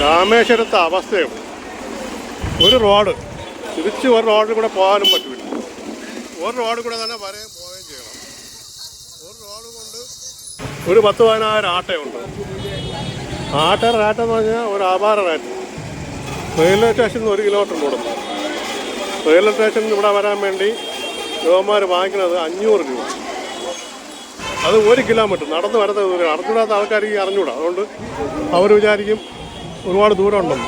രാമേശ്വരത്തെ അവസ്ഥയും? ഒരു റോഡ്. തിരിച്ച് ഒരു റോഡിൽ കൂടെ പോകാനും പറ്റില്ല. ഒരു റോഡ് കൂടെ തന്നെ വരെയും പോവുകയും ചെയ്യണം. ഒരു റോഡ് കൊണ്ട് ഒരു പത്ത് പതിനായിരം ആട്ടയുണ്ട്. ആട്ടയുടെ റേറ്റ് എന്ന് പറഞ്ഞാൽ ഒരു ആഭാര റേറ്റ് റെയിൽവേ സ്റ്റേഷനിൽ നിന്ന് ഒരു കിലോമീറ്റർ കൊടുക്കും റെയിൽവേ സ്റ്റേഷനിൽ നിന്ന് ഇവിടെ വരാൻ വേണ്ടി യുവന്മാർ വാങ്ങിക്കുന്നത് അഞ്ഞൂറ് രൂപ. അത് ഒരു കിലോമീറ്റർ. നടന്ന് വരുന്ന ദൂരം അറിഞ്ഞൂടാത്ത ആൾക്കാർക്ക് അറിഞ്ഞൂടാ അതുകൊണ്ട് അവർ വിചാരിക്കും ഒരുപാട് ദൂരം ഉണ്ടെന്ന്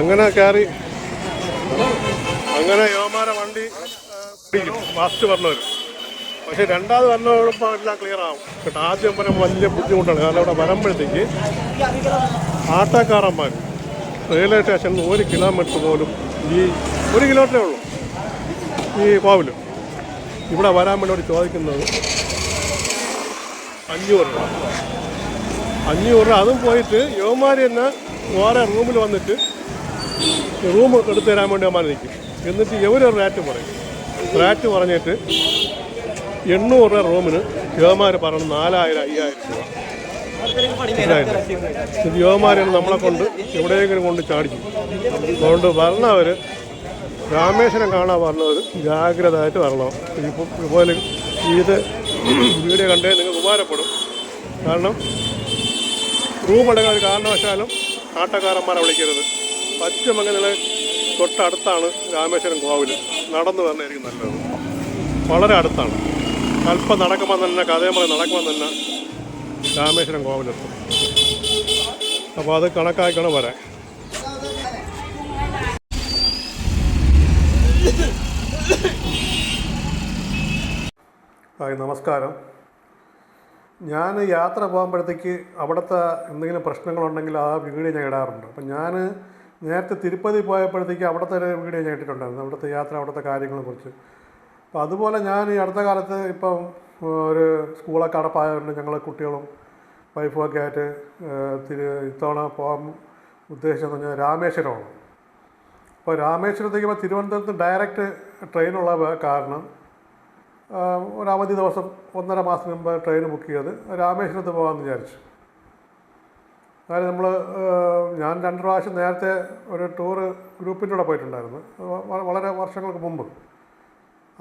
അങ്ങനെ കയറി അങ്ങനെ യോമാര വണ്ടി പിടിക്കും. ഫാസ്റ്റ് പറഞ്ഞവർ പക്ഷേ രണ്ടാമത് വരുന്നവരോടൊപ്പം എല്ലാം ക്ലിയർ ആവും. കേട്ടോ ആദ്യം വരെ വലിയ ബുദ്ധിമുട്ടാണ്. കാരണം ഇവിടെ വരുമ്പോഴത്തേക്ക് ആട്ടോക്കാരന്മാർ റെയിൽവേ സ്റ്റേഷനിൽ ഒരു കിലോമീറ്റർ പോലും ഈ ഒരു കിലോമീറ്ററേ ഉള്ളൂ. ഈ കോവിലും ഇവിടെ വരാൻ വേണ്ടി ചോദിക്കുന്നത് അഞ്ഞൂറ് രൂപ. അഞ്ഞൂറ് രൂപ. അതും പോയിട്ട് യോമാരി തന്നെ വേറെ റൂമിൽ വന്നിട്ട് റൂം എടുത്തു തരാൻ വേണ്ടി അമ്മ നിൽക്കും. എന്നിട്ട് ഇവരൊരു റാറ്റ് പറയും. റാറ്റ് പറഞ്ഞിട്ട് എണ്ണൂറ് രൂപ റൂമിന് യുവമാർ പറഞ്ഞു നാലായിരം അയ്യായിരം രൂപ. മനസ്സിലായില്ലേ നമ്മളെ കൊണ്ട് എവിടെയെങ്കിലും കൊണ്ട് ചാടിക്കും. അതുകൊണ്ട് വരണവർ രാമേശ്വരം കാണാൻ വരണവർ ജാഗ്രതയായിട്ട് വരണം. ഇപ്പം ഇതുപോലെ ഇത് വീഡിയോ കണ്ടേ നിങ്ങൾക്ക് ഉപകാരപ്പെടും. കാരണം റൂം എടുക്കാൻ ഒരു കാരണവശാലും ആട്ടക്കാരന്മാരെ വിളിക്കരുത്. നിങ്ങൾ തൊട്ടടുത്താണ് രാമേശ്വരം കോവിൽ നടന്നു തന്നെയായിരിക്കും നല്ലത്. വളരെ അടുത്താണ്. അല്പം നടക്കുമ്പോൾ തന്നെ കഥയമ്പറ നടക്കുമ്പോൾ തന്നെ രാമേശ്വരം കോവിലെത്തും അപ്പോൾ അത് കണക്കാക്കണം വരാൻ ഹായ് നമസ്കാരം. ഞാൻ യാത്ര പോകുമ്പോഴത്തേക്ക് അവിടുത്തെ എന്തെങ്കിലും പ്രശ്നങ്ങളുണ്ടെങ്കിൽ ആ വീഡിയോ ഞാൻ ഇടാറുണ്ട്. അപ്പം ഞാൻ നേരത്തെ തിരുപ്പതി പോയപ്പോഴത്തേക്ക് അവിടുത്തെ ഒരു വീഡിയോ ഞാൻ ഇട്ടിട്ടുണ്ടായിരുന്നു അവിടുത്തെ യാത്ര അവിടുത്തെ കാര്യങ്ങളെക്കുറിച്ച് അപ്പം അതുപോലെ ഞാൻ ഈ അടുത്ത കാലത്ത് ഇപ്പം ഒരു സ്കൂളൊക്കെ അടപ്പായതുകൊണ്ട് ഞങ്ങൾ കുട്ടികളും വൈഫും ഒക്കെ ആയിട്ട് തിരു ഇത്തവണ പോകാൻ ഉദ്ദേശിച്ചതെന്ന് പറഞ്ഞാൽ രാമേശ്വരമാണ്. അപ്പോൾ രാമേശ്വരത്തേക്ക് ഇപ്പോൾ തിരുവനന്തപുരത്ത് ഡയറക്റ്റ് ട്രെയിനുള്ള കാരണം ഒരു അവധി ദിവസം ഒന്നര മാസം മുമ്പ് ട്രെയിൻ ബുക്ക് ചെയ്ത് രാമേശ്വരത്ത് പോകാമെന്ന് വിചാരിച്ചു. അതായത് നമ്മൾ ഞാൻ രണ്ട് പ്രാവശ്യം നേരത്തെ ഒരു ടൂറ് ഗ്രൂപ്പിന്റെ കൂടെ പോയിട്ടുണ്ടായിരുന്നു. വളരെ വർഷങ്ങൾക്ക് മുമ്പ്.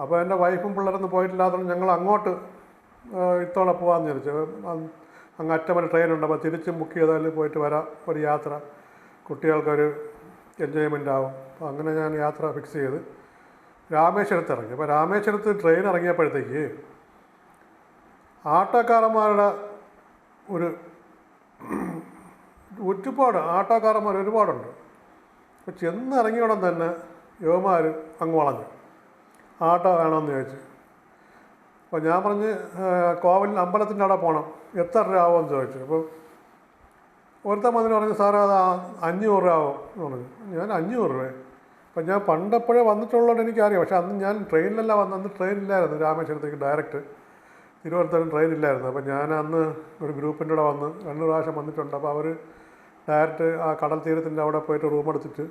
അപ്പോൾ എന്റെ വൈഫും പിള്ളേരൊന്നും പോയിട്ടില്ലാത്തതുകൊണ്ട് ഞങ്ങൾ അങ്ങോട്ട് ഇത്തവണ പോകാമെന്ന് വിചാരിച്ചു. അങ്ങ് അറ്റം വരെ ട്രെയിനുണ്ട്. അപ്പോൾ തിരിച്ചും ബുക്ക് ചെയ്താൽ പോയിട്ട് വരാം. ഒരു യാത്ര. കുട്ടികൾക്കൊരു എൻജോയ്മെന്റ് ആവും. അപ്പോൾ അങ്ങനെ ഞാൻ യാത്ര ഫിക്സ് ചെയ്ത് രാമേശ്വരത്ത് ഇറങ്ങി. അപ്പോൾ രാമേശ്വരത്ത് ട്രെയിൻ ഇറങ്ങിയപ്പോഴത്തേക്ക് ആട്ടോക്കാരന്മാരുടെ ഒരു ഒരുപാട് ആട്ടോക്കാരന്മാർ ഒരുപാടുണ്ട്. അപ്പോൾ ചെന്നിറങ്ങിയ ഉടൻ തന്നെ യുവമാർ അങ്ങ് വളഞ്ഞു. ആട്ടോ വേണമെന്ന് ചോദിച്ചു. അപ്പോൾ ഞാൻ പറഞ്ഞ് കോവിലിന് അമ്പലത്തിന്റെ അവിടെ പോകണം എത്ര രൂപ ആവുമെന്ന് ചോദിച്ചു. അപ്പോൾ ഒരുത്തൻ പറഞ്ഞു സാറേ അത് അഞ്ഞൂറ് രൂപ ആവും. എന്ന് പറഞ്ഞു. ഞാൻ അഞ്ഞൂറ് രൂപ അപ്പം ഞാൻ പണ്ടപ്പോഴേ വന്നിട്ടുള്ളതുകൊണ്ട് എനിക്കറിയാം. പക്ഷേ അന്ന് ഞാൻ ട്രെയിനിലല്ല വന്നത്. അന്ന് ട്രെയിനില്ലായിരുന്നു രാമേശ്വരത്തേക്ക് ഡയറക്റ്റ്. തിരുവനന്തപുരം ട്രെയിൻ ഇല്ലായിരുന്നു അപ്പോൾ ഞാൻ അന്ന് ഒരു ഗ്രൂപ്പിന്റെ കൂടെ വന്ന് രണ്ട് പ്രാവശ്യം വന്നിട്ടുണ്ട്. അപ്പോൾ അവർ ഡയറക്റ്റ് ആ കടൽ തീരത്തിന്റെ അവിടെ പോയിട്ട് റൂം എടുത്തിട്ട്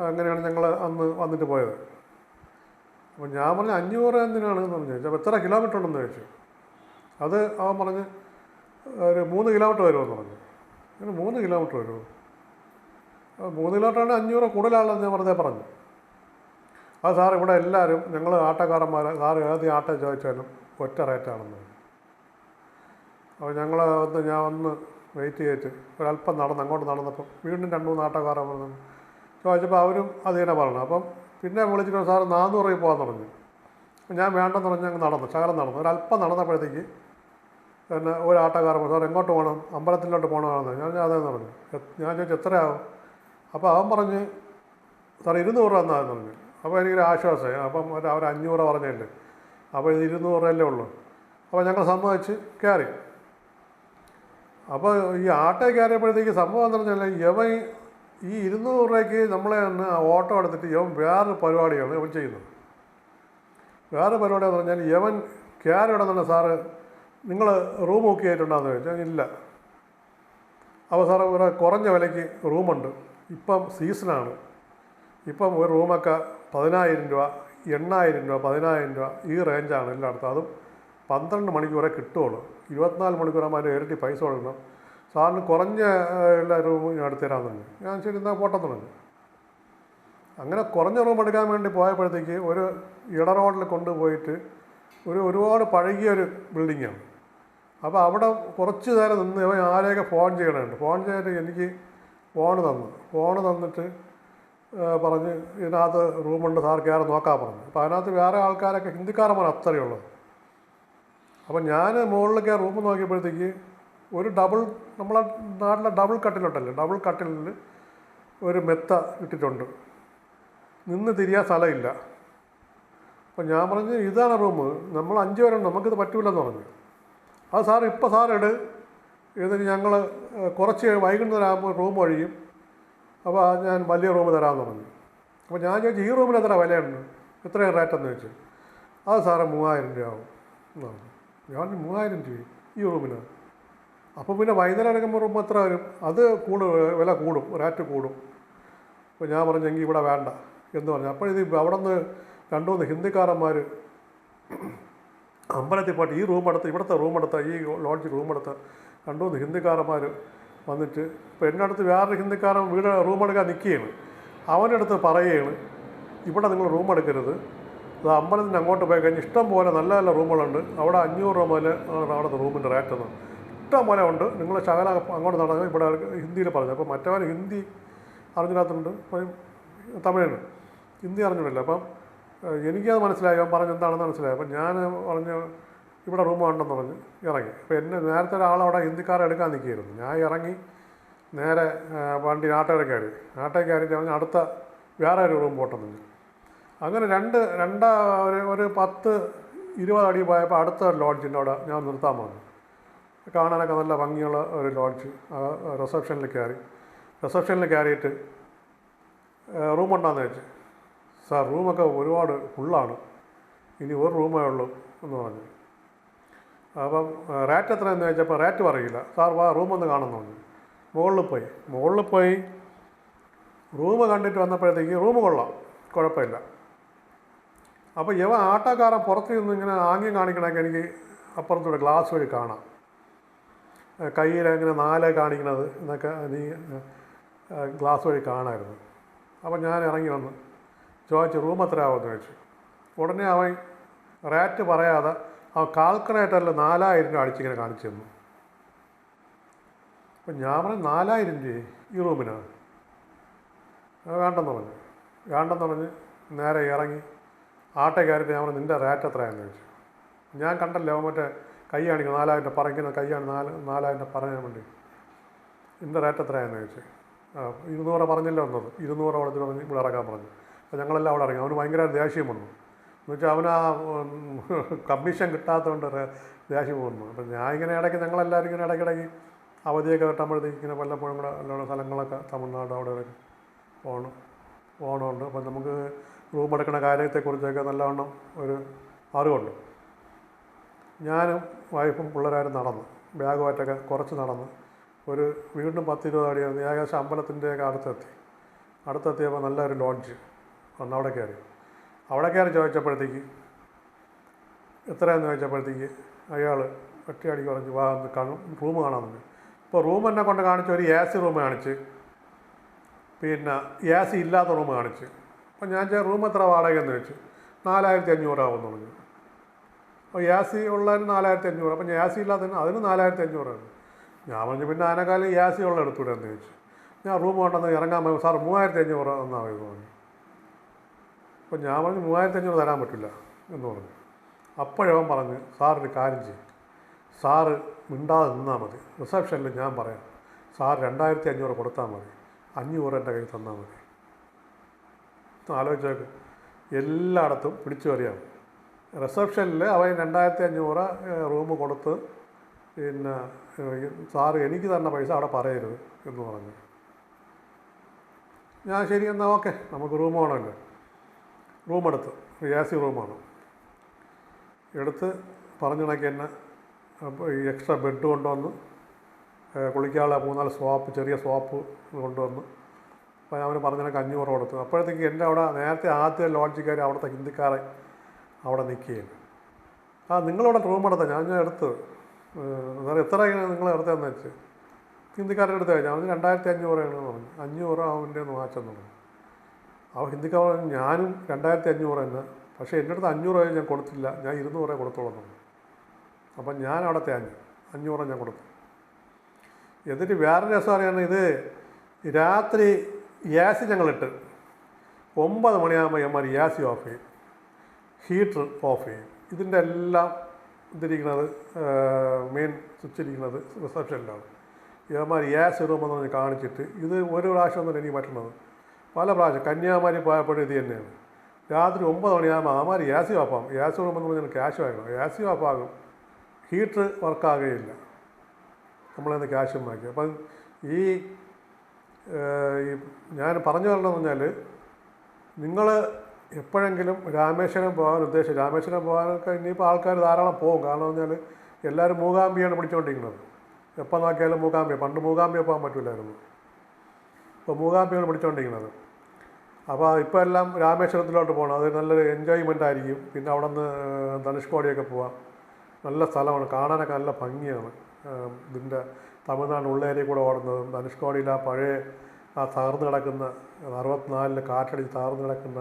അങ്ങനെയാണ് ഞങ്ങൾ അന്ന് വന്നിട്ട് പോയത്. അപ്പോൾ ഞാൻ പറഞ്ഞ അഞ്ഞൂറ് എന്തിനാണ് എന്ന് പറഞ്ഞു ചോദിച്ചു. അപ്പോൾ എത്ര കിലോമീറ്റർ ഉണ്ടെന്ന് ചോദിച്ചു. അത് അവൻ പറഞ്ഞ് ഒരു മൂന്ന് കിലോമീറ്റർ വരുമെന്ന് പറഞ്ഞു. അങ്ങനെ മൂന്ന് കിലോമീറ്റർ വരുമോ? മൂന്ന് കിലോട്ടാണ് അഞ്ഞൂറ് കൂടുതലാണെന്ന് ഞാൻ വെറുതെ പറഞ്ഞു. അത് സാർ ഇവിടെ എല്ലാവരും ഞങ്ങൾ ആട്ടക്കാരന്മാർ സാർ ഏത് ആട്ട ചോദിച്ചാലും ഒറ്റ റേറ്റാണെന്ന് അപ്പോൾ ഞങ്ങൾ ഒന്ന് ഞാൻ ഒന്ന് വെയിറ്റ് ചെയ്തിട്ട് ഒരല്പം നടന്ന് അങ്ങോട്ട് നടന്നപ്പം വീണ്ടും രണ്ട് മൂന്ന് ആട്ടക്കാരൻ പറഞ്ഞു ചോദിച്ചപ്പോൾ അവരും അത് തന്നെ പറഞ്ഞു. അപ്പം പിന്നെ വിളിച്ചിട്ട് സാർ നാനൂറ് രൂപ പോകാൻ തുടങ്ങി ഞാൻ വേണ്ടെന്ന് പറഞ്ഞ് ഞങ്ങൾ നടന്നു ശകലം നടന്നു. ഒരല്പം നടന്നപ്പോഴത്തേക്ക് പിന്നെ ഒരു ആട്ടക്കാരൻ സാർ എങ്ങോട്ട് പോകണം? അമ്പലത്തിലോട്ട് പോകണമെന്ന് ഞാൻ അതേന്ന് പറഞ്ഞു. ഞാൻ ചോദിച്ചു എത്രയാവും? അപ്പോൾ അവൻ പറഞ്ഞ് സാർ ഇരുന്നൂറ് രൂപ പറഞ്ഞു. അപ്പോൾ എനിക്കൊരു ആശ്വാസമായി. അപ്പം അവർ അഞ്ഞൂറ് പറഞ്ഞല്ലേ? അപ്പോൾ ഇത് ഇരുന്നൂറ് രൂപയല്ലേ ഉള്ളൂ. അപ്പോൾ ഞങ്ങൾ സമ്മതിച്ച് കയറി. അപ്പോൾ ഈ ആട്ടോ കയറിയപ്പോഴത്തേക്ക് സംഭവം എന്ന് പറഞ്ഞാൽ യവൻ ഈ ഇരുന്നൂറ് രൂപയ്ക്ക് നമ്മളെ തന്നെ ഓട്ടോ എടുത്തിട്ട് യവൻ വേറൊരു പരിപാടിയാണ് യവൻ ചെയ്യുന്നത്. വേറെ പരിപാടി എന്ന് പറഞ്ഞാൽ യവൻ കയറി ഇടുന്നുണ്ട് സാറ് നിങ്ങൾ റൂം ബുക്ക് ചെയ്തിട്ടുണ്ടോ എന്ന് ചോദിച്ചാൽ ഇല്ല. അപ്പോൾ സാറ് ഇവിടെ കുറഞ്ഞ വിലയ്ക്ക് റൂമുണ്ട്. ഇപ്പം സീസണാണ്. ഇപ്പം ഒരു റൂമൊക്കെ പതിനായിരം രൂപ എണ്ണായിരം രൂപ പതിനായിരം രൂപ ഈ റേഞ്ചാണ് എല്ലായിടത്തും. അതും പന്ത്രണ്ട് മണിക്കൂറേ കിട്ടുള്ളൂ ഇരുപത്തിനാല് മണിക്കൂറാകുമ്പോൾ അതിന്റെ ഇരട്ടി പൈസ കൊടുക്കണം. സാറിന് കുറഞ്ഞ എല്ലാ റൂമും ഞാൻ എടുത്തുതരാൻ തന്നെ ഞാൻ ശരി എന്നാൽ പോട്ടം തുടങ്ങി അങ്ങനെ കുറഞ്ഞ റൂം എടുക്കാൻ വേണ്ടി പോയപ്പോഴത്തേക്ക് ഒരു ഇട റോഡിൽ കൊണ്ടുപോയിട്ട് ഒരു ഒരുപാട് പഴകിയ ഒരു ബിൽഡിങ്ങാണ്. അപ്പോൾ അവിടെ കുറച്ച് നേരം നിന്ന് ഇവൻ ആരെയൊക്കെ ഫോൺ ചെയ്യണമുണ്ട് ഫോൺ ചെയ്തിട്ട് എനിക്ക് ഫോൺ തന്നു. ഫോൺ തന്നിട്ട് പറഞ്ഞ് ഇതിനകത്ത് റൂമുണ്ട് സാർ കയറി നോക്കാൻ പറഞ്ഞു. അപ്പോൾ അതിനകത്ത് വേറെ ആൾക്കാരൊക്കെ ഹിന്ദിക്കാരന്മാർ അത്രയേ ഉള്ളൂ അപ്പം ഞാൻ മുകളിൽ കയറി റൂം നോക്കിയപ്പോഴത്തേക്ക് ഒരു ഡബിൾ നമ്മളെ നാട്ടിലെ ഡബിൾ കട്ടിലുണ്ടല്ലോ ഡബിൾ കട്ടിലിൽ ഒരു മെത്ത ഇട്ടിട്ടുണ്ട്. നിന്ന് തിരിയാൻ സ്ഥലമില്ല. അപ്പം ഞാൻ പറഞ്ഞു ഇതാണ് റൂം. നമ്മൾ അഞ്ച് പേരുണ്ട് നമുക്കിത് പറ്റൂലെന്ന് പറഞ്ഞു. അത് സാർ ഇപ്പോൾ സാർ ഇട്. ഇതിന് ഞങ്ങൾ കുറച്ച് വൈകുന്നേരമാകുമ്പോൾ റൂം ഒഴിയും. അപ്പോൾ ഞാൻ വലിയ റൂം തരാമെന്ന് പറഞ്ഞു. അപ്പോൾ ഞാൻ ചോദിച്ചു ഈ റൂമിന് എത്ര വിലയുണ്ട്? എത്രയും റേറ്റെന്ന് ചോദിച്ചു. അത് സാറേ മൂവായിരം രൂപ ആവും എന്ന് പറഞ്ഞു. ഞാൻ പറഞ്ഞു, മൂവായിരം രൂപ ഈ റൂമിന്? അപ്പോൾ പിന്നെ വൈകുന്നേരം എടുക്കുമ്പോൾ റൂം എത്ര വരും? അത് കൂടും വില കൂടും റേറ്റ് കൂടും. അപ്പോൾ ഞാൻ പറഞ്ഞെങ്കിൽ ഇവിടെ വേണ്ട എന്ന് പറഞ്ഞു. അപ്പോൾ ഇത് അവിടെ നിന്ന് രണ്ടു മൂന്ന് ഹിന്ദിക്കാരന്മാർ അമ്പലത്തിൽ പോയിട്ട് ഈ റൂം എടുത്ത് ഇവിടുത്തെ റൂം എടുത്ത ഈ ലോഡ്ജ് റൂം എടുത്ത മൂന്ന് ഹിന്ദിക്കാരന്മാർ വന്നിട്ട് ഇപ്പോൾ എന്റെ അടുത്ത് വേറൊരു ഹിന്ദിക്കാരൻ വീട് റൂം എടുക്കാൻ നിൽക്കുകയാണ്. അവന്റെ അടുത്ത് പറയുകയാണ് ഇവിടെ നിങ്ങൾ റൂം എടുക്കരുത്. അത് അമ്പലത്തിന് അങ്ങോട്ട് പോയി കഴിഞ്ഞാൽ ഇഷ്ടം പോലെ നല്ല നല്ല റൂമുകളുണ്ട്. അവിടെ അഞ്ഞൂറ് രൂപ മുതൽ അവിടുത്തെ റൂമിന്റെ റേറ്റ് എന്ന് ഇഷ്ടം പോലെ ഉണ്ട്. നിങ്ങൾ ശകല അങ്ങോട്ട് നടന്ന് ഇവിടെ ഹിന്ദിയിൽ പറഞ്ഞു. അപ്പോൾ മറ്റവർ ഹിന്ദി അറിഞ്ഞില്ലാത്തതുണ്ട് അപ്പം തമിഴാണ്. ഹിന്ദി അറിഞ്ഞിട്ടില്ല. അപ്പം എനിക്കത് മനസ്സിലായി. അവൻ പറഞ്ഞ് എന്താണെന്ന് മനസ്സിലായി. അപ്പം ഞാൻ പറഞ്ഞു ഇവിടെ റൂം ഉണ്ടെന്ന് പറഞ്ഞ് ഇറങ്ങി. അപ്പോൾ എന്നെ നേരത്തെ ഒരാളവിടെ ഹിന്ദിക്കാരെ എടുക്കാൻ നിൽക്കുകയായിരുന്നു ഞാൻ ഇറങ്ങി നേരെ വണ്ടി ആട്ടോയിൽ കയറി. ആട്ടോയിൽ കയറിയിട്ട് പറഞ്ഞ് അടുത്ത വേറെ ഒരു റൂം പോട്ടെന്ന് അങ്ങനെ രണ്ട് രണ്ടാ ഒരു ഒരു പത്ത് ഇരുപത് അടി പോയപ്പോൾ അടുത്ത ലോഡ്ജിന്റെ അവിടെ ഞാൻ നിർത്താൻ പറഞ്ഞു. കാണാനൊക്കെ നല്ല ഭംഗിയുള്ള ഒരു ലോഡ്ജ് റിസപ്ഷനിൽ കയറി. റിസപ്ഷനിൽ കയറിയിട്ട് റൂം വെച്ച് സാർ റൂമൊക്കെ ഒരുപാട് ഫുള്ളാണ് ഇനി ഒരു റൂമേ ഉള്ളൂ എന്ന് പറഞ്ഞു. അപ്പം റേറ്റ് എത്രയെന്ന് ചോദിച്ചപ്പോൾ റാറ്റ് പറയില്ല. സാർ വാ റൂം ഒന്ന് കാണുന്നു. മുകളിൽ പോയി. മുകളിൽ പോയി റൂം കണ്ടിട്ട് വന്നപ്പോഴത്തേക്ക് റൂം കൊള്ളാം. കുഴപ്പമില്ല. അപ്പോൾ ഇവ ആട്ടോക്കാരൻ പുറത്ത് നിന്ന് ഇങ്ങനെ ആംഗ്യം കാണിക്കണമെങ്കിൽ എനിക്ക് അപ്പുറത്തൂടെ ഗ്ലാസ് വഴി കാണാം. കയ്യിൽ അങ്ങനെ നാല് കാണിക്കണത് എന്നൊക്കെ നീ ഗ്ലാസ് വഴി കാണായിരുന്നു. അപ്പോൾ ഞാൻ ഇറങ്ങി വന്നു. ചോദിച്ചു റൂം എത്ര ആവുമെന്ന് ചോദിച്ചു. ഉടനെ അവൻ റാറ്റ് പറയാതെ അവൻ കാൽക്കുലേറ്ററിൽ നാലായിരം രൂപ അടിച്ചിങ്ങനെ കാണിച്ചു തന്നു. അപ്പം ഞാൻ പറഞ്ഞു നാലായിരം രൂപ ഈ റൂമിനാണ് വേണ്ടെന്ന് പറഞ്ഞു. വേണ്ടെന്ന് പറഞ്ഞ് നേരെ ഇറങ്ങി ആട്ടെ കയറിയിട്ട് ഞാൻ പറഞ്ഞു നിന്റെ റേറ്റ് എത്രയാണെന്ന് ചോദിച്ചു. ഞാൻ കണ്ടല്ലോ മറ്റേ കൈ നാലായിരം രൂപ പറയുന്ന കൈയാണ് നാല് നാലായിരം രൂപ പറയാൻ വേണ്ടി നിന്റെ റേറ്റ് എത്രയാണെന്ന് ചോദിച്ചു. ആ ഇരുന്നൂറ് പറഞ്ഞല്ലോ എന്നത്. ഇരുന്നൂറ് അവിടെ പറഞ്ഞ് ഇവിടെ ഇറക്കാൻ പറഞ്ഞു. അപ്പോൾ ഞങ്ങളെല്ലാം അവിടെ ഇറങ്ങി. അവന് ഭയങ്കര ദേഷ്യം വന്നു. എന്ന് വെച്ചാൽ അവന് ആ കമ്മീഷൻ കിട്ടാത്തതുകൊണ്ട് ദേഷ്യം പോകുന്നു. അപ്പം ഞാൻ ഇങ്ങനെ ഇടയ്ക്ക് ഞങ്ങളെല്ലാവരും ഇങ്ങനെ ഇടയ്ക്കിടയ്ക്ക് അവധിയൊക്കെ കിട്ടുമ്പോഴത്തേക്ക് ഇങ്ങനെ വല്ലപ്പോഴും കൂടെ എല്ലാ സ്ഥലങ്ങളൊക്കെ തമിഴ്നാട് അവിടെ ഇവിടെ പോകണം പോകണമുണ്ട് അപ്പം നമുക്ക് റൂം എടുക്കുന്ന കാര്യത്തെക്കുറിച്ചൊക്കെ നല്ലവണ്ണം ഒരു അറിവുണ്ട്. ഞാനും വൈഫും പിള്ളേരാരും നടന്നു. ബാഗുമായിട്ടൊക്കെ കുറച്ച് നടന്ന്. ഒരു വീണ്ടും പത്തിരുപത് അടി നടന്ന് ഏകദേശം അമ്പലത്തിന്റെയൊക്കെ അടുത്തെത്തി. അടുത്തെത്തിയപ്പോൾ നല്ലൊരു ലോഡ്ജ് വന്ന് അവിടെ കയറി. അവിടെ കയറി ചോദിച്ചപ്പോഴത്തേക്ക്. എത്രയെന്ന് ചോദിച്ചപ്പോഴത്തേക്ക് അയാൾ ഒറ്റയടിക്ക് പറഞ്ഞു വാ കാണും റൂം കാണാമെന്ന് ഇപ്പോൾ റൂം എന്നെ കൊണ്ട് കാണിച്ച് ഒരു എ സി റൂം കാണിച്ച് പിന്നെ എ സി ഇല്ലാത്ത റൂം കാണിച്ച്. അപ്പോൾ ഞാൻ ചെയ്യാൻ റൂം എത്ര വാടക എന്ന് ചോദിച്ചു? നാലായിരത്തി ആവും പറഞ്ഞു. അപ്പോൾ എ സി ഉള്ളതിന് നാലായിരത്തി അഞ്ഞൂറ് അപ്പം എ സി ഇല്ലാത്തതിന് അതിന് നാലായിരത്തി അഞ്ഞൂറാണ് ഞാൻ പറഞ്ഞു പിന്നെ അതിനേക്കാളും എ സി ഉള്ള എടുത്തൂടെ എന്ന് ചോദിച്ചു. ഞാൻ റൂം കൊണ്ടുവന്ന് ഇറങ്ങാൻ സാർ മൂവായിരത്തി അഞ്ഞൂറ് എന്നാണ് പറഞ്ഞു. അപ്പം ഞാൻ പറഞ്ഞു മൂവായിരത്തി അഞ്ഞൂറ് തരാൻ പറ്റില്ല എന്ന് പറഞ്ഞു. അപ്പോഴവൻ പറഞ്ഞ് സാറൊരു കാര്യം ചെയ്യും. സാറ് മിണ്ടാതെ നിന്നാൽ മതി. റിസപ്ഷനിൽ ഞാൻ പറയാം. സാർ രണ്ടായിരത്തി അഞ്ഞൂറ് കൊടുത്താൽ മതി. അഞ്ഞൂറ് എന്റെ കയ്യിൽ തന്നാൽ മതി. ആലോചിച്ചു എല്ലായിടത്തും പിടിച്ചു വരികയാണ് റിസപ്ഷനിൽ അവൻ രണ്ടായിരത്തി അഞ്ഞൂറ് റൂം കൊടുത്ത് പിന്നെ സാറ് എനിക്ക് തന്ന പൈസ അവിടെ പറയരുത് എന്ന് പറഞ്ഞു. ഞാൻ ശരി എന്നാൽ ഓക്കെ. നമുക്ക് റൂം വേണമല്ലോ. റൂം എടുത്ത് എ സി റൂമാണ് എടുത്ത് പറഞ്ഞിണക്കി എന്നെ ഈ എക്സ്ട്രാ ബെഡ് കൊണ്ടുവന്ന്. കുളിക്കാനുള്ള മൂന്നാൽ സ്വാപ്പ് ചെറിയ സ്വാപ്പ് കൊണ്ടുവന്ന്. അപ്പോൾ അവന് പറഞ്ഞതിനൊക്കെ അഞ്ഞൂറ് കൊടുത്തു. അപ്പോഴത്തേക്ക് എന്റെ അവിടെ നേരത്തെ ആദ്യ ലോഡ്ജിക്കാർ അവിടുത്തെ ഹിന്ദിക്കാരെ അവിടെ നിൽക്കുകയാണ് ആ നിങ്ങളവിടെ റൂം ഞാൻ ഞാൻ എടുത്ത്. സാർ എത്ര നിങ്ങൾ എടുത്തതെന്ന് വെച്ച്. ഹിന്ദിക്കാരുടെ അടുത്ത് അവന് രണ്ടായിരത്തി അഞ്ഞൂറാണ് പറഞ്ഞു. അഞ്ഞൂറ് അവന്റെ വാച്ചെന്ന് പറഞ്ഞു. അവൻ ഹിന്ദിക്കാർ പറഞ്ഞു ഞാനും രണ്ടായിരത്തി അഞ്ഞൂറ് തന്നെ. പക്ഷേ എന്റെ അടുത്ത് അഞ്ഞൂറ് രൂപ ഞാൻ കൊടുത്തില്ല. ഞാൻ ഇരുന്നൂറ് രൂപ കൊടുത്തോളാം അപ്പം ഞാൻ അവിടെ തേഞ്ഞു. അഞ്ഞൂറ് ഞാൻ കൊടുത്തു. എന്നിട്ട് വേറെ രസം അറിയാൻ ഇത് രാത്രി ഗ്യാസ് ഞങ്ങളിട്ട് ഒമ്പത് മണിയാകുമ്പോൾ എമ്മാർ ഗ്യാസ് ഓഫ് ചെയ്യും. ഹീറ്റർ ഓഫ് ചെയ്യും. ഇതിന്റെ എല്ലാം ഇതിരിക്കുന്നത് മെയിൻ സ്വിച്ച് ഇരിക്കുന്നത് റിസപ്ഷനിലാണ്. ഇവന്മാർ ഗ്യാസ് ഇടുമ്പോൾ കാണിച്ചിട്ട് ഇത് ഒരു പ്രാവശ്യം ഒന്നും എനിക്ക് പറ്റണത്. പല പ്രാവശ്യം കന്യാകുമാരി പോയപ്പോഴും ഇത് തന്നെയാണ്. രാത്രി ഒമ്പത് മണിയാകുമ്പോൾ ആമാരി യാസി ഓഫാകും ഗ്യാസ് വാപ്പെന്ന് പറഞ്ഞാൽ ക്യാഷ് വാങ്ങണം. യാസി ഓഫാകും ഹീറ്റർ വർക്കാകുകയില്ല. നമ്മളതിന് ക്യാഷ് വാങ്ങിക്കുക അപ്പം ഈ ഞാൻ പറഞ്ഞു വരണമെന്ന് പറഞ്ഞാൽ നിങ്ങൾ എപ്പോഴെങ്കിലും രാമേശ്വരം പോകാൻ ഉദ്ദേശിച്ചു രാമേശ്വരം പോകാനൊക്കെ ഇനിയിപ്പോൾ ആൾക്കാർ ധാരാളം പോകും. കാരണം എന്ന് പറഞ്ഞാൽ എല്ലാവരും മൂകാംബിയാണ് പിടിച്ചുകൊണ്ടിരിക്കുന്നത് എപ്പോൾ നോക്കിയാലും മൂകാംബിയ. പണ്ട് മൂകാംബിയ പോകാൻ പറ്റില്ലായിരുന്നു ഇപ്പോൾ മൂകാംബിയാണ് പിടിച്ചുകൊണ്ടിരിക്കുന്നത് അപ്പോൾ ഇപ്പോൾ എല്ലാം രാമേശ്വരത്തിലോട്ട് പോകണം. അത് നല്ലൊരു എൻജോയ്മെന്റ് ആയിരിക്കും. പിന്നെ അവിടെ നിന്ന് ധനുഷ്കോടിയൊക്കെ പോവാം. നല്ല സ്ഥലമാണ്. കാണാനൊക്കെ നല്ല ഭംഗിയാണ്. ഇതിന്റെ തമിഴ്നാട് ഉള്ളേരിയ കൂടെ ഓടുന്നതും ധനുഷ്കോടിയിൽ ആ പഴയ ആ തകർന്ന് കിടക്കുന്ന അറുപത്തിനാലിൽ കാറ്റടിച്ച് തകർന്ന് കിടക്കുന്ന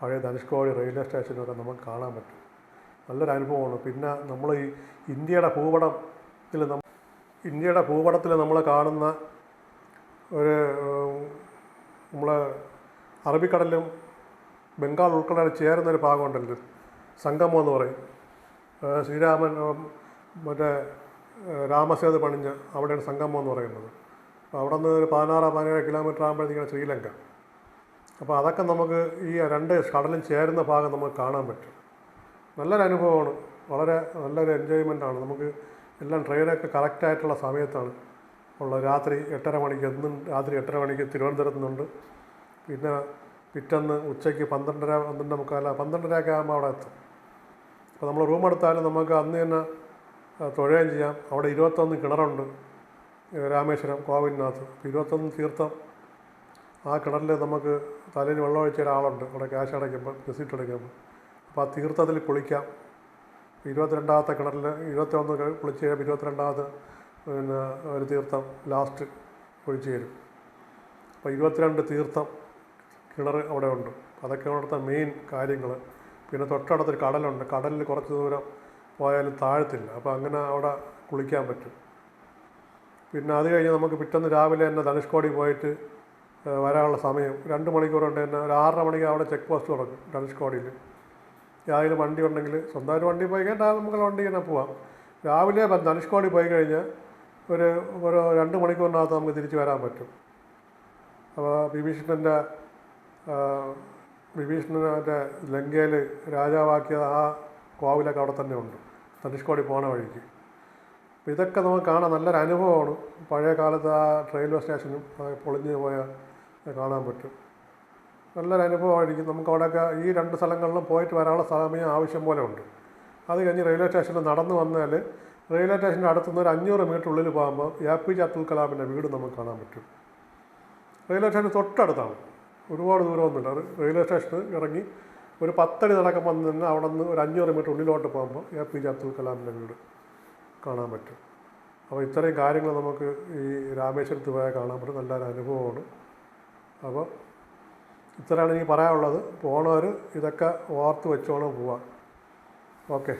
പഴയ ധനുഷ്കോടി റെയിൽവേ സ്റ്റേഷനൊക്കെ നമുക്ക് കാണാൻ പറ്റും. നല്ലൊരു അനുഭവമാണ്. പിന്നെ നമ്മൾ ഈ ഇന്ത്യയുടെ ഭൂപടത്തിൽ നമ്മൾ ഇന്ത്യയുടെ ഭൂപടത്തിൽ നമ്മൾ കാണുന്ന ഒരു നമ്മൾ അറബിക്കടലും ബംഗാൾ ഉൾക്കടലിൽ ചേരുന്ന ഒരു ഭാഗമുണ്ടല്ലോ. സംഗമം എന്ന് പറയും. ശ്രീരാമൻ മറ്റേ രാമസേതു പണിഞ്ഞ് അവിടെയാണ് സംഗമം എന്ന് പറയുന്നത്. അപ്പോൾ അവിടെ നിന്ന് ഒരു പതിനാറ് പതിനേഴ് കിലോമീറ്റർ ആകുമ്പോഴത്തേക്കാണ് ശ്രീലങ്ക. അപ്പോൾ അതൊക്കെ നമുക്ക് ഈ രണ്ട് കടലും ചേരുന്ന ഭാഗം നമുക്ക് കാണാൻ പറ്റും. നല്ലൊരു അനുഭവമാണ്. വളരെ നല്ലൊരു എൻജോയ്മെന്റാണ് നമുക്ക് എല്ലാം ട്രെയിനൊക്കെ കറക്റ്റായിട്ടുള്ള സമയത്താണ്. ഉള്ളത് രാത്രി എട്ടര മണിക്ക് എന്നും രാത്രി എട്ടര മണിക്ക് തിരുവനന്തപുരത്ത് നിന്നുണ്ട്. പിന്നെ പിറ്റന്ന് ഉച്ചയ്ക്ക് പന്ത്രണ്ടര പന്ത്രണ്ട് മുക്കാല പന്ത്രണ്ടരയൊക്കെ ആകുമ്പോൾ അവിടെ എത്തും. അപ്പോൾ നമ്മൾ റൂം എടുത്താലും നമുക്ക് അന്ന് തന്നെ തുഴയുകയും ചെയ്യാം. അവിടെ ഇരുപത്തൊന്ന് കിണറുണ്ട് രാമേശ്വരം കോവിലിനകത്ത് ഇരുപത്തൊന്ന് തീർത്ഥം ആ കിണറിൽ നമുക്ക് തലയിൽ വെള്ളം ഒഴിച്ച ഒരാളുണ്ട്. അവിടെ ക്യാഷ് അടയ്ക്കുമ്പോൾ റെസിപ്റ്റ് അടയ്ക്കുമ്പോൾ അപ്പോൾ ആ തീർത്ഥത്തിൽ കുളിക്കാം. ഇരുപത്തിരണ്ടാമത്തെ കിണറിൽ ഇരുപത്തൊന്ന് കുളിച്ച് കഴിയുമ്പോൾ ഇരുപത്തിരണ്ടാമത് പിന്നെ ഒരു തീർത്ഥം ലാസ്റ്റ് ഒഴിച്ച് തരും. അപ്പോൾ ഇരുപത്തിരണ്ട് തീർത്ഥം കിണർ അവിടെ ഉണ്ട്. അതൊക്കെ അവിടുത്തെ മെയിൻ കാര്യങ്ങൾ പിന്നെ തൊട്ടടുത്തൊരു കടലുണ്ട്. കടലിൽ കുറച്ച് ദൂരം പോയാലും താഴത്തില്ല. അപ്പോൾ അങ്ങനെ അവിടെ കുളിക്കാൻ പറ്റും. പിന്നെ അത് കഴിഞ്ഞ് നമുക്ക് പിറ്റേന്ന് രാവിലെ തന്നെ ധനുഷ്കോടി പോയിട്ട് വരാനുള്ള സമയം. രണ്ട് മണിക്കൂർ കൊണ്ട് തന്നെ ഒരു ആറര മണിക്ക് അവിടെ ചെക്ക് പോസ്റ്റ് തുടങ്ങും ധനുഷ്കോടിയിൽ രാവിലെ വണ്ടി ഉണ്ടെങ്കിൽ സ്വന്തമായിട്ട് വണ്ടി പോയി കഴിഞ്ഞാൽ നമുക്ക് വണ്ടി തന്നെ പോവാം. രാവിലെ ധനുഷ്കോടി പോയി കഴിഞ്ഞാൽ ഒരു ഒരു രണ്ട് മണിക്കൂറിനകത്ത് നമുക്ക് തിരിച്ച് വരാൻ പറ്റും. അപ്പോൾ വിഭീഷണന്റെ മറ്റേ ലങ്കയിൽ രാജാവാക്കിയ ആ കോവിലൊക്കെ അവിടെ തന്നെ ഉണ്ട്. ധനുഷ്കോടി പോണ വഴിക്ക്. അപ്പോൾ ഇതൊക്കെ നമുക്ക് കാണാൻ നല്ലൊരു അനുഭവമാണ്. പഴയ കാലത്ത് ആ റെയിൽവേ സ്റ്റേഷനും പൊളിഞ്ഞു പോയ കാണാൻ പറ്റും. നല്ലൊരു അനുഭവമായിരിക്കും. നമുക്ക് അവിടെയൊക്കെ ഈ രണ്ട് സ്ഥലങ്ങളിലും പോയിട്ട് വരാനുള്ള സമയം ആവശ്യം പോലെ ഉണ്ട്. അത് കഴിഞ്ഞ് റെയിൽവേ സ്റ്റേഷനിൽ നടന്നു വന്നാൽ റെയിൽവേ സ്റ്റേഷന്റെ അടുത്തുനിന്ന് ഒരു അഞ്ഞൂറ് മീറ്റർ ഉള്ളിൽ പോകുമ്പോൾ എ പി ജെ അബ്ദുൽ കലാമിന്റെ വീട് നമുക്ക് കാണാൻ പറ്റും. റെയിൽവേ സ്റ്റേഷൻ തൊട്ടടുത്താണ്. ഒരുപാട് ദൂരമൊന്നുമില്ല റെയിൽവേ സ്റ്റേഷന് ഇറങ്ങി ഒരു പത്തടി നടക്കം വന്ന് നിന്ന് അവിടെ നിന്ന് ഒരു അഞ്ഞൂറ് മീറ്റർ ഉള്ളിലോട്ട് പോകുമ്പോൾ എ പി ജെ അബ്ദുൽ കലാമിന്റെ വീട് കാണാൻ പറ്റും. അപ്പോൾ ഇത്രയും കാര്യങ്ങൾ നമുക്ക് ഈ രാമേശ്വരത്ത് പോയാൽ കാണാൻ പറ്റും. നല്ലൊരു അനുഭവമാണ്. അപ്പോൾ ഇത്രയാണ് എനിക്ക് പറയാനുള്ളത്. പോണവർ ഇതൊക്കെ ഓർത്ത് വെച്ചോണം പോവാം. ഓക്കെ.